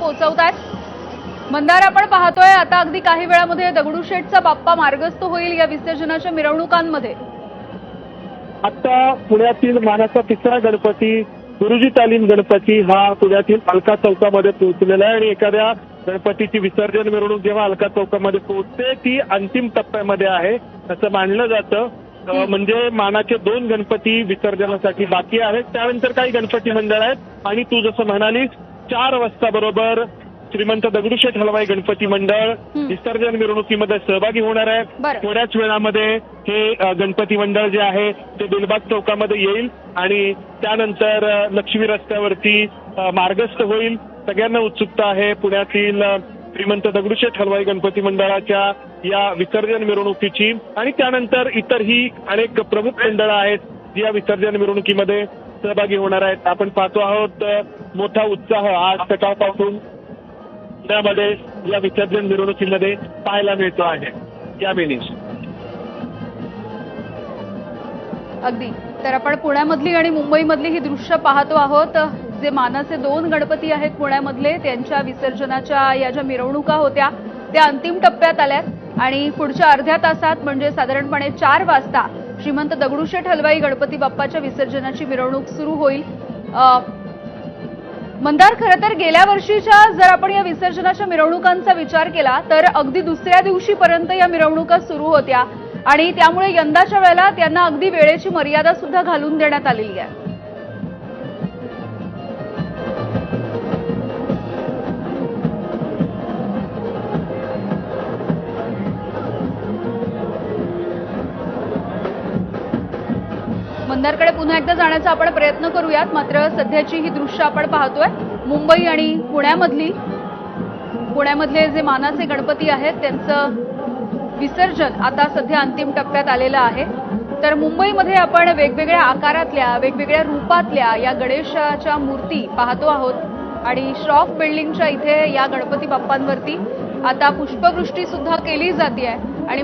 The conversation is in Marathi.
पोहोचवतायत. मंदार आपण पाहतोय आता अगदी काही वेळामध्ये दगडूशेठचा बाप्पा मार्गस्थ होईल या विसर्जनाच्या मिरवणुकांमध्ये. आता पुण्यातील मानाचा तिसरा गणपती गुरुजी तालीम गणपती हा पुण्यातील अलका चौकामध्ये पोहोचलेला आहे. आणि एखाद्या गणपतीची विसर्जन मिरवणूक जेव्हा अलका चौकामध्ये पोहोचते ती अंतिम टप्प्यामध्ये आहे असं मानलं जातं. म्हणजे मानाचे दोन गणपती विसर्जनासाठी बाकी आहेत. त्यानंतर काही गणपती मंडळ आहेत. आणि तू जसं म्हणालीस चार वाजता बरोबर श्रीमंत दगडूशेठ हलवाई गणपती मंडळ. विसर्जन मिरवणुकीमध्ये सहभागी होणार आहे. थोड्याच वेळामध्ये हे गणपती मंडळ जे आहे ते दिलबाग चौकामध्ये येईल आणि त्यानंतर लक्ष्मी रस्त्यावरती मार्गस्थ होईल सगळ्यांना उत्सुकता आहे पुण्यातील श्रीमंत दगडूशेठ हलवाई गणपती मंडळाच्या या विसर्जन मिरवणुकीची आणि त्यानंतर इतरही अनेक प्रमुख मंडळं आहेत जी या विसर्जन मिरवणुकीमध्ये सहभागी होणार आहेत आपण पाहतो आहोत मोठा उत्साह आज सकाळपासून पुण्यामध्ये या विसर्जन मिरवणुकीमध्ये पाहायला मिळतो आहे. या बेनीस अगदी. तर आपण पुण्यामधली आणि मुंबईमधली ही दृश्य पाहतो आहोत. जे मानाचे दोन गणपती आहेत पुण्यामधले त्यांच्या विसर्जनाच्या या ज्या मिरवणुका होत्या त्या अंतिम टप्प्यात आल्यात. आणि पुढच्या अर्ध्या तासात म्हणजे साधारणपणे चार वाजता श्रीमंत दगडूशेठ हलवाई गणपती बाप्पाच्या विसर्जनाची मिरवणूक सुरू होईल. मंदार खरं तर गेल्या वर्षीच्या जर आपण या विसर्जनाच्या मिरवणुकांचा विचार केला तर अगदी दुसऱ्या दिवशीपर्यंत या मिरवणुका सुरू होत्या. आणि त्यामुळे यंदाच्या वेळेला त्यांना अगदी वेळेची मर्यादा सुद्धा घालून देण्यात आलेली आहे. मंदारकडे पुन्हा एकदा जाण्याचा आपण प्रयत्न करूयात. मात्र सध्याची ही दृश्य आपण पाहतोय. मुंबई आणि पुण्यामधली पुण्यामधले जे मानाचे गणपती आहेत त्यांचं विसर्जन आता सध्या अंतिम टप्प्यात आलेलं आहे. तर मुंबईमध्ये आपण वेगवेगळ्या आकारातल्या वेगवेगळ्या रूपातल्या या गणेशाच्या मूर्ती पाहतो आहोत. आणि श्रॉफ बिल्डिंगच्या इथे या गणपती बाप्पांवरती आता पुष्पवृष्टी सुद्धा केली जाते आणि